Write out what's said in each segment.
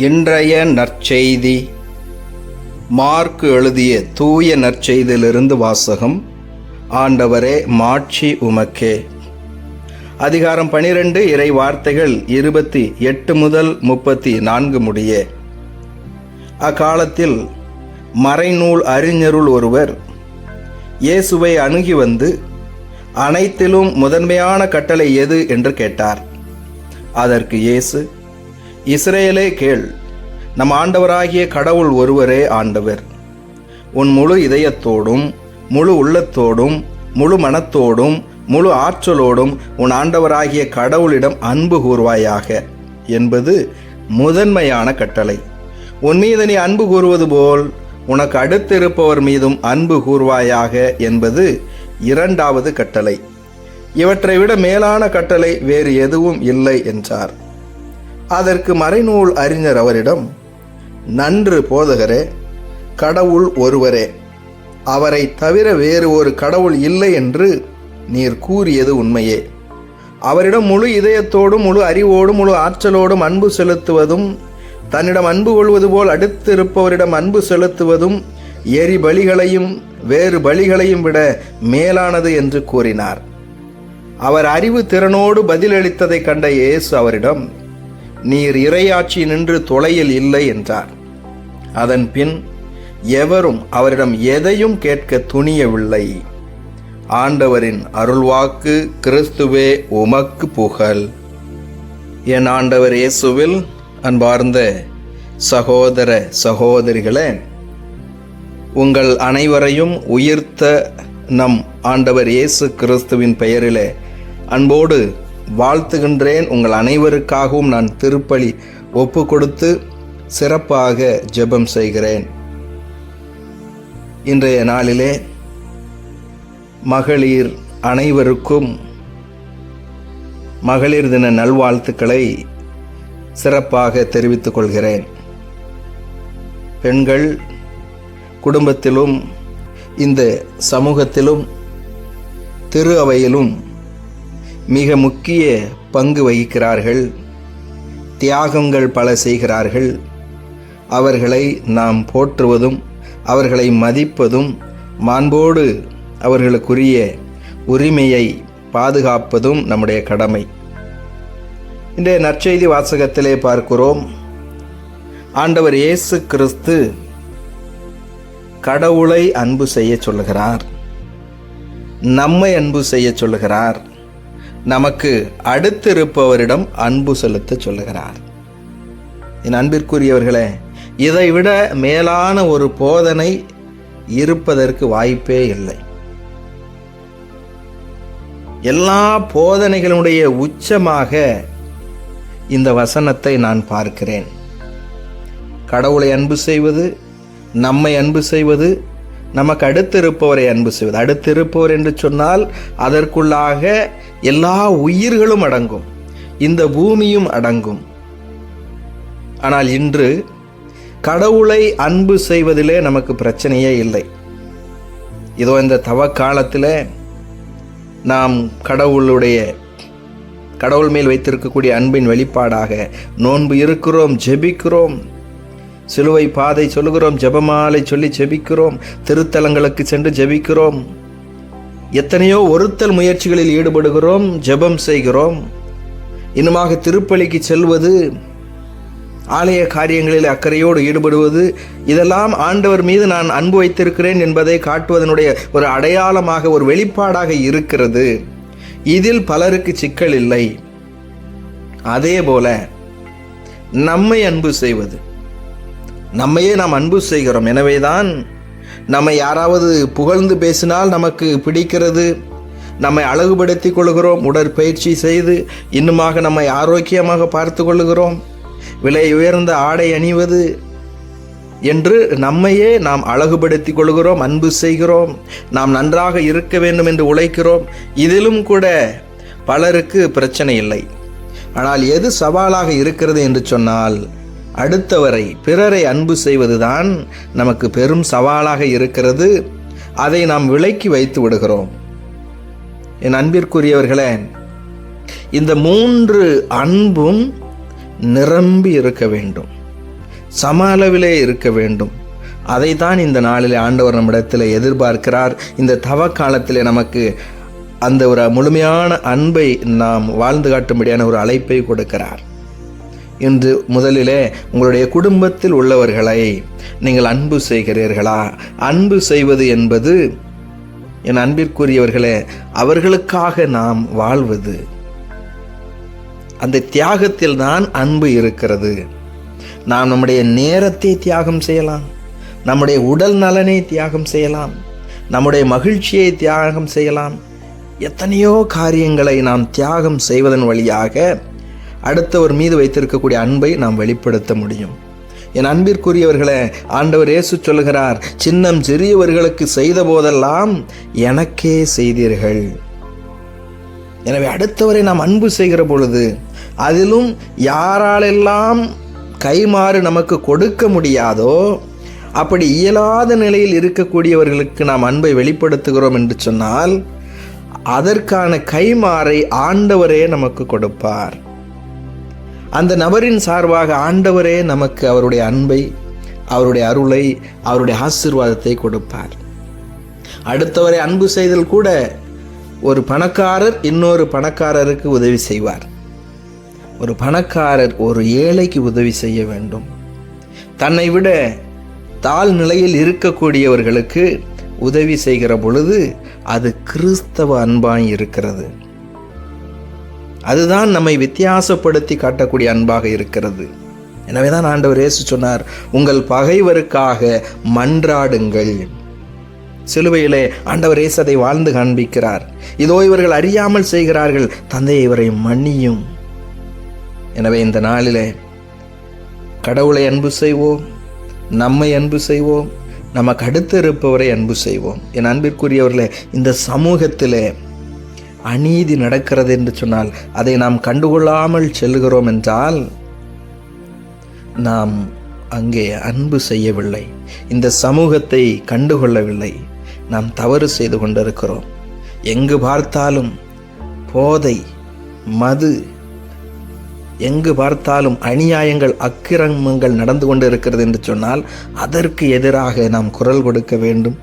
இன்றைய நற்செய்தி. மார்க்கு எழுதிய தூய நற்செய்தியிலிருந்து வாசகம் ஆண்டவரே மாட்சி உமக்கே. அதிகாரம் பனிரெண்டு இறை வார்த்தைகள் இருபத்தி எட்டு முதல் முப்பத்தி நான்கு முடிய. அக்காலத்தில் மறைநூல் அறிஞருள் ஒருவர் இயேசுவை அணுகி வந்து அனைத்திலும் முதன்மையான கட்டளை எது? என்று கேட்டார். அதற்கு இயேசு இஸ்ரேலே கேள் நம் ஆண்டவராகிய கடவுள் ஒருவரே ஆண்டவர். உன் முழு இதயத்தோடும் முழு உள்ளத்தோடும் முழு மனத்தோடும் முழு ஆற்றலோடும் உன் ஆண்டவராகிய கடவுளிடம் அன்பு கூறுவாயாக என்பது முதன்மையான கட்டளை. உன் மீது நீ அன்பு கூறுவது போல் உனக்கு அடுத்திருப்பவர் மீதும் அன்பு கூறுவாயாக என்பது இரண்டாவது கட்டளை. இவற்றை விட மேலான கட்டளை வேறு எதுவும் இல்லை என்றார். அதற்கு மறைநூல் அறிஞர் அவரிடம் நன்று போதகரே கடவுள் ஒருவரே அவரை தவிர வேறு ஒரு கடவுள் இல்லை என்று நீர் கூறியது உண்மையே. அவரிடம் முழு இதயத்தோடும் முழு அறிவோடும் முழு ஆற்றலோடும் அன்பு செலுத்துவதும் தன்னிடம் அன்பு கொள்வது போல் அடுத்திருப்பவரிடம் அன்பு செலுத்துவதும் எரி பலிகளையும் வேறு பலிகளையும் விட மேலானது என்று கூறினார். அவர் அறிவு திறனோடு பதிலளித்ததை கண்ட இயேசு அவரிடம் நீர் இறையாட்சி நின்று தொலையில் இல்லை என்றார். அதன் பின் எவரும் அவரிடம் எதையும் கேட்க துணியவில்லை. ஆண்டவரின் அருள்வாக்கு கிறிஸ்துவே உமக்கு புகழ். என் ஆண்டவர் இயேசுவில் அன்பார்ந்த சகோதர சகோதரிகளே உங்கள் அனைவரையும் உயிர்த்த நம் ஆண்டவர் இயேசு கிறிஸ்துவின் பெயரிலே அன்போடு வாழ்த்துகின்றேன் உங்கள் அனைவருக்காகவும் நான் திருப்பலி ஒப்பு கொடுத்து சிறப்பாக ஜெபம் செய்கிறேன். இன்றைய நாளிலே மகளிர் அனைவருக்கும் மகளிர் தின நல்வாழ்த்துக்களை சிறப்பாக தெரிவித்துக் கொள்கிறேன். பெண்கள் குடும்பத்திலும் இந்த சமூகத்திலும் திரு அவையிலும் மிக முக்கிய பங்கு வகிக்கிறார்கள். தியாகங்கள் பல செய்கிறார்கள். அவர்களை நாம் போற்றுவதும் அவர்களை மதிப்பதும் மாண்போடு அவர்களுக்குரிய உரிமையை பாதுகாப்பதும் நம்முடைய கடமை. இன்றைய நற்செய்தி வாசகத்திலே பார்க்கிறோம். ஆண்டவர் இயேசு கிறிஸ்து கடவுளை அன்பு செய்ய சொல்லுகிறார். நம்மை அன்பு செய்ய சொல்லுகிறார். நமக்கு அடுத்திருப்பவரிடம் அன்பு செலுத்த சொல்லுகிறார். என் அன்பிற்குரியவர்களே இதைவிட மேலான ஒரு போதனை இருப்பதற்கு வாய்ப்பே இல்லை. எல்லா போதனைகளுடைய உச்சமாக இந்த வசனத்தை நான் பார்க்கிறேன். கடவுளை அன்பு செய்வது நம்மை அன்பு செய்வது நமக்கு அடுத்திருப்பவரை அன்பு செய்வது. அடுத்திருப்பவர் என்று சொன்னால் அதற்குள்ளாக எல்லா உயிர்களும் அடங்கும். இந்த பூமியும் அடங்கும். ஆனால் இன்று கடவுளை அன்பு செய்வதிலே நமக்கு பிரச்சனையே இல்லை. இதோ இந்த தவ காலத்தில் நாம் கடவுளுடைய கடவுள் மேல் வைத்திருக்கக்கூடிய அன்பின் வெளிப்பாடாக நோன்பு இருக்கிறோம் ஜெபிக்கிறோம். சிலுவை பாதை சொல்லுகிறோம் ஜபமாலை சொல்லி ஜெபிக்கிறோம் திருத்தலங்களுக்கு சென்று ஜெபிக்கிறோம். எத்தனையோ ஒருத்தல் முயற்சிகளில் ஈடுபடுகிறோம் ஜெபம் செய்கிறோம். இன்னுமாக திருப்பலிக்கு செல்வது ஆலய காரியங்களில் அக்கறையோடு ஈடுபடுவது இதெல்லாம் ஆண்டவர் மீது நான் அன்பு வைத்திருக்கிறேன் என்பதை காட்டுவதனுடைய ஒரு அடையாளமாக ஒரு வெளிப்பாடாக இருக்கிறது. இதில் பலருக்கு சிக்கல் இல்லை. அதே போல நம்மை அன்பு செய்வது நம்மையே நாம் அன்பு செய்கிறோம். எனவே தான் நம்மை யாராவது புகழ்ந்து பேசினால் நமக்கு பிடிக்கிறது. நம்மை அழகுபடுத்திக் கொள்கிறோம். உடற்பயிற்சி செய்து இன்னுமாக நம்மை ஆரோக்கியமாக பார்த்து கொள்கிறோம். விலை உயர்ந்த ஆடை அணிவது என்று நம்மையே நாம் அழகுபடுத்திக் கொள்கிறோம். அன்பு செய்கிறோம். நாம் நன்றாக இருக்க வேண்டும் என்று உழைக்கிறோம். இதிலும் கூட பலருக்கு பிரச்சனை இல்லை. ஆனால் எது சவாலாக இருக்கிறது என்று சொன்னால் அடுத்தவரை பிறரை அன்பு செய்வதுதான் நமக்கு பெரும் சவாலாக இருக்கிறது. அதை நாம் விலக்கி வைத்து விடுகிறோம். என் அன்பிற்குரியவர்களே இந்த மூன்று அன்பும் நிரம்பி இருக்க வேண்டும். சம அளவிலே இருக்க வேண்டும். அதை தான் இந்த நாளிலே ஆண்டவர் நம்மிடத்தில் எதிர்பார்க்கிறார். இந்த தவ காலத்திலே நமக்கு அந்த ஒரு முழுமையான அன்பை நாம் வாழ்ந்து காட்டும்படியான ஒரு அழைப்பை கொடுக்கிறார். இன்று முதலிலே உங்களுடைய குடும்பத்தில் உள்ளவர்களை நீங்கள் அன்பு செய்கிறீர்களா? அன்பு செய்வது என்பது என் அன்பிற்குரியவர்களே அவர்களுக்காக நாம் வாழ்வது. அந்த தியாகத்தில் தான் அன்பு இருக்கிறது. நாம் நம்முடைய நேரத்தை தியாகம் செய்யலாம். நம்முடைய உடல் நலனை தியாகம் செய்யலாம். நம்முடைய மகிழ்ச்சியை தியாகம் செய்யலாம். எத்தனையோ காரியங்களை நாம் தியாகம் செய்வதன் வழியாக அடுத்தவர் மீது வைத்திருக்கக்கூடிய அன்பை நாம் வெளிப்படுத்த முடியும். என் அன்பிற்குரியவர்களே ஆண்டவர் இயேசு சொல்கிறார் சின்னம் சிறியவர்களுக்கு செய்த போதெல்லாம் எனக்கே செய்தீர்கள். எனவே அடுத்தவரை நாம் அன்பு செய்கிற பொழுது அதிலும் யாராலெல்லாம் கைமாறு நமக்கு கொடுக்க முடியாதோ அப்படி இயலாத நிலையில் இருக்கக்கூடியவர்களுக்கு நாம் அன்பை வெளிப்படுத்துகிறோம் என்று சொன்னால் அதற்கான கைமாறை ஆண்டவரே நமக்கு கொடுப்பார். அந்த நபரின் சார்பாக ஆண்டவரே நமக்கு அவருடைய அன்பை அவருடைய அருளை அவருடைய ஆசிர்வாதத்தை கொடுப்பார். அடுத்தவரை அன்பு செய்தல் கூட ஒரு பணக்காரர் இன்னொரு பணக்காரருக்கு உதவி செய்வார். ஒரு பணக்காரர் ஒரு ஏழைக்கு உதவி செய்ய வேண்டும். தன்னை விட தாழ் நிலையில் இருக்கக்கூடியவர்களுக்கு உதவி செய்கிற பொழுது அது கிறிஸ்தவ அன்பாய் இருக்கிறது. அதுதான் நம்மை வித்தியாசப்படுத்தி காட்டக்கூடிய அன்பாக இருக்கிறது. எனவே தான் ஆண்டவர் இயேசு சொன்னார் உங்கள் பகைவருக்காக மன்றாடுங்கள். சிலுவையிலே ஆண்டவர் இயேசு அதை வாழ்ந்து காண்பிக்கிறார். இதோ இவர்கள் அறியாமல் செய்கிறார்கள் தந்தை இவரை மன்னியும். எனவே இந்த நாளிலே கடவுளை அன்பு செய்வோம் நம்மை அன்பு செய்வோம் நமக்கு அடுத்து இருப்பவரை அன்பு செய்வோம். என் அன்பிற்குரியவர்களே இந்த சமூகத்திலே அநீதி நடக்கிறது என்று சொன்னால் அதை நாம் கண்டுகொள்ளாமல் செல்கிறோம் என்றால் நாம் அங்கே அன்பு செய்யவில்லை. இந்த சமூகத்தை கண்டுகொள்ளவில்லை. நாம் தவறு செய்து கொண்டிருக்கிறோம். எங்கு பார்த்தாலும் போதை மது எங்கு பார்த்தாலும் அநியாயங்கள் அக்கிரமங்கள் நடந்து கொண்டு இருக்கிறது என்று சொன்னால் அதற்கு எதிராக நாம் குரல் கொடுக்க வேண்டும்.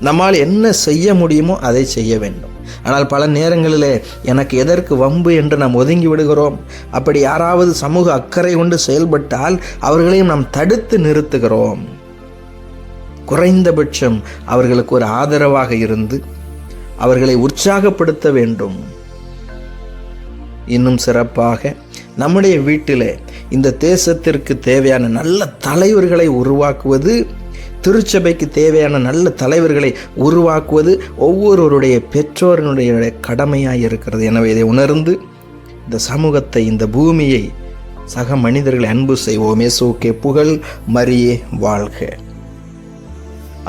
நம்மால் என்ன செய்ய முடியுமோ அதை செய்ய வேண்டும். ஆனால் பல நேரங்களிலே எனக்கு எதற்கு வம்பு என்று நாம் ஒதுங்கி விடுகிறோம்? அப்படி யாராவது சமூக அக்கறை கொண்டு செயல்பட்டால் அவர்களையும் நாம் தடுத்து நிறுத்துகிறோம். குறைந்தபட்சம் அவர்களுக்கு ஒரு ஆதரவாக இருந்து அவர்களை உற்சாகப்படுத்த வேண்டும். இன்னும் சிறப்பாக நம்முடைய வீட்டிலே இந்த தேசத்திற்கு தேவையான நல்ல தலைவர்களை உருவாக்குவது திருச்சபைக்கு தேவையான நல்ல தலைவர்களை உருவாக்குவது ஒவ்வொருவருடைய பெற்றோரினுடைய கடமையாக இருக்கிறது. எனவே இதை உணர்ந்து இந்த சமூகத்தை இந்த பூமியை சக மனிதர்களை அன்பு செய்வோமே. சோக்கே புகழ் மரியே வாழ்க.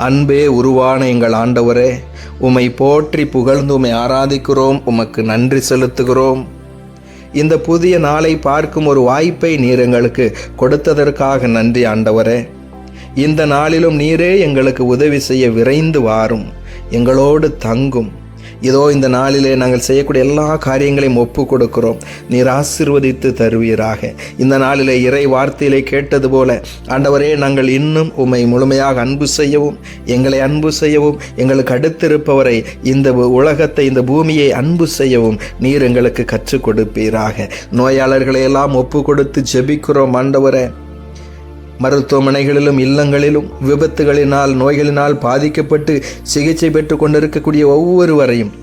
அன்பே உருவான எங்கள் ஆண்டவரே உமை போற்றி புகழ்ந்து உம்மை ஆராதிக்கிறோம் உமக்கு நன்றி செலுத்துகிறோம். இந்த புதிய நாளை பார்க்கும் ஒரு வாய்ப்பை நீர் எங்களுக்கு கொடுத்ததற்காக நன்றி ஆண்டவரே. இந்த நாளிலும் நீரே எங்களுக்கு உதவி செய்ய விரைந்து வாரும் எங்களோடு தங்கும். இதோ இந்த நாளிலே நாங்கள் செய்யக்கூடிய எல்லா காரியங்களையும் ஒப்பு கொடுக்கிறோம் நீர் ஆசிர்வதித்து தருவீராக. இந்த நாளிலே இறை வார்த்தையிலே கேட்டது போல ஆண்டவரே நாங்கள் இன்னும் உம்மை முழுமையாக அன்பு செய்யவும் எங்களை அன்பு செய்யவும் எங்களுக்கு அடுத்திருப்பவரை இந்த உலகத்தை இந்த பூமியை அன்பு செய்யவும் நீர் எங்களுக்கு கற்றுக் கொடுப்பீராக. நோயாளர்களை எல்லாம் ஒப்பு கொடுத்து ஜெபிக்கிறோம் ஆண்டவரை. மருத்துவமனைகளிலும் இல்லங்களிலும் விபத்துகளினால் நோய்களினால் பாதிக்கப்பட்டு சிகிச்சை பெற்று கொண்டிருக்கக்கூடிய ஒவ்வொருவரையும்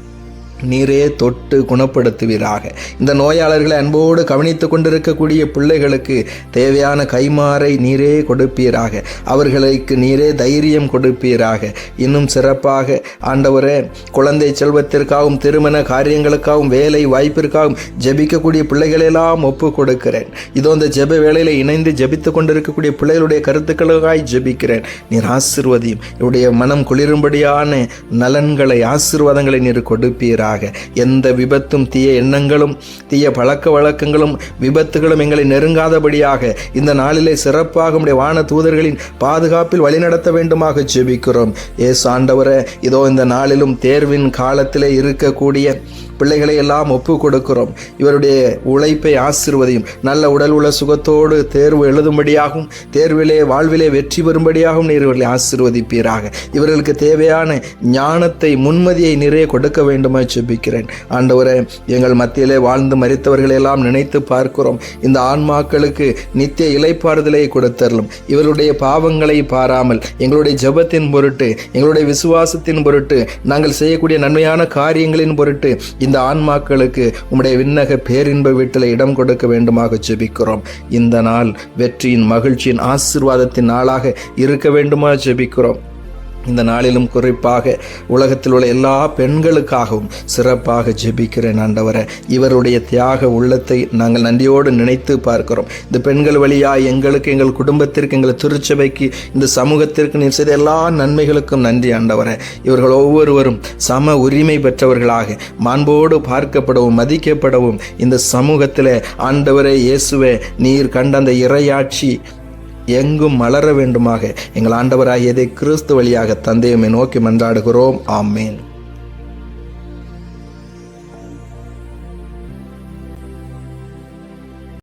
நீரே தொட்டு குணப்படுத்துவீராக. இந்த நோயாளர்களை அன்போடு கவனித்து கொண்டிருக்கக்கூடிய பிள்ளைகளுக்கு தேவையான கைமாறை நீரே கொடுப்பீராக. அவர்களுக்கு நீரே தைரியம் கொடுப்பீராக. இன்னும் சிறப்பாக ஆண்டவரே குழந்தை செல்வத்திற்காகவும் திருமண காரியங்களுக்காகவும் வேலை வாய்ப்பிற்காகவும் ஜெபிக்கக்கூடிய பிள்ளைகளெல்லாம் ஒப்பு கொடுக்கிறேன் இதோ இந்த ஜெப வேலையில் இணைந்து ஜெபித்து கொண்டிருக்கக்கூடிய பிள்ளைகளுடைய கருத்துக்களுக்காய் ஜெபிக்கிறேன். நீர் ஆசிர்வதியும். இவருடைய மனம் குளிரும்படியான நலன்களை ஆசிர்வாதங்களை நீர் கொடுப்பீராக. எந்த விபத்தும் தீய எண்ணங்களும் தீய பழக்க வழக்கங்களும் விபத்துகளும் எங்களை நெருங்காதபடியாக இந்த நாளிலே சிறப்பாக உடைய வான தூதர்களின் பாதுகாப்பில் வழிநடத்த வேண்டுமாக ஜெபிக்கிறோம். ஏசு ஆண்டவரே இதோ இந்த நாளிலும் தேர்வின் காலத்திலே இருக்கக்கூடிய பிள்ளைகளை எல்லாம் ஒப்பு கொடுக்கிறோம் இவருடைய உழைப்பை ஆசிர்வதையும் நல்ல உடல் உள்ள சுகத்தோடு தேர்வு எழுதும்படியாகவும் தேர்விலே வாழ்விலே வெற்றி பெறும்படியாகவும் நீர் இவர்களை ஆசிர்வதிப்பீராக. இவர்களுக்கு தேவையான ஞானத்தை முன்மதியை நிறைய கொடுக்க வேண்டுமா ஜெபிக்கிறேன். ஆண்டவரே எங்கள் மத்தியிலே வாழ்ந்து மறித்தவர்களை எல்லாம் நினைத்து பார்க்கிறோம். இந்த ஆன்மாக்களுக்கு நித்திய இலைப்பாறுதலை கொடுத்தரலும் இவருடைய பாவங்களை பாராமல் எங்களுடைய ஜெபத்தின் பொருட்டு எங்களுடைய விசுவாசத்தின் பொருட்டு நாங்கள் செய்யக்கூடிய நன்மையான காரியங்களின் பொருட்டு இந்த ஆன்மாக்களுக்கு உம்முடைய விண்ணக பேரின்ப வீட்டில் இடம் கொடுக்க வேண்டுமாக ஜெபிக்கிறோம். இந்த நாள் வெற்றியின் மகிழ்ச்சியின் ஆசீர்வாதத்தின் நாளாக இருக்க வேண்டுமா ஜெபிக்கிறோம். இந்த நாளிலும் குறிப்பாக உலகத்தில் உள்ள எல்லா பெண்களுக்காகவும் சிறப்பாக ஜெபிக்கிறேன் ஆண்டவரை. இவருடைய தியாக உள்ளத்தை நாங்கள் நன்றியோடு நினைத்து பார்க்கிறோம். இந்த பெண்கள் வழியாக எங்களுக்கு எங்கள் குடும்பத்திற்கு எங்கள் திருச்சபைக்கு இந்த சமூகத்திற்கு நீர் செய்த எல்லா நன்மைகளுக்கும் நன்றி ஆண்டவரை. இவர்கள் ஒவ்வொருவரும் சம உரிமை பெற்றவர்களாக மாண்போடு பார்க்கப்படவும் மதிக்கப்படவும் இந்த சமூகத்தில் ஆண்டவரே இயேசுவே நீர் கண்ட அந்த இறையாட்சி எங்கும் மலர வேண்டுமாக. எங்கள் ஆண்டவராகியதை கிறிஸ்து வழியாக தந்தையுமே நோக்கி மன்றாடுகிறோம். ஆமேன்.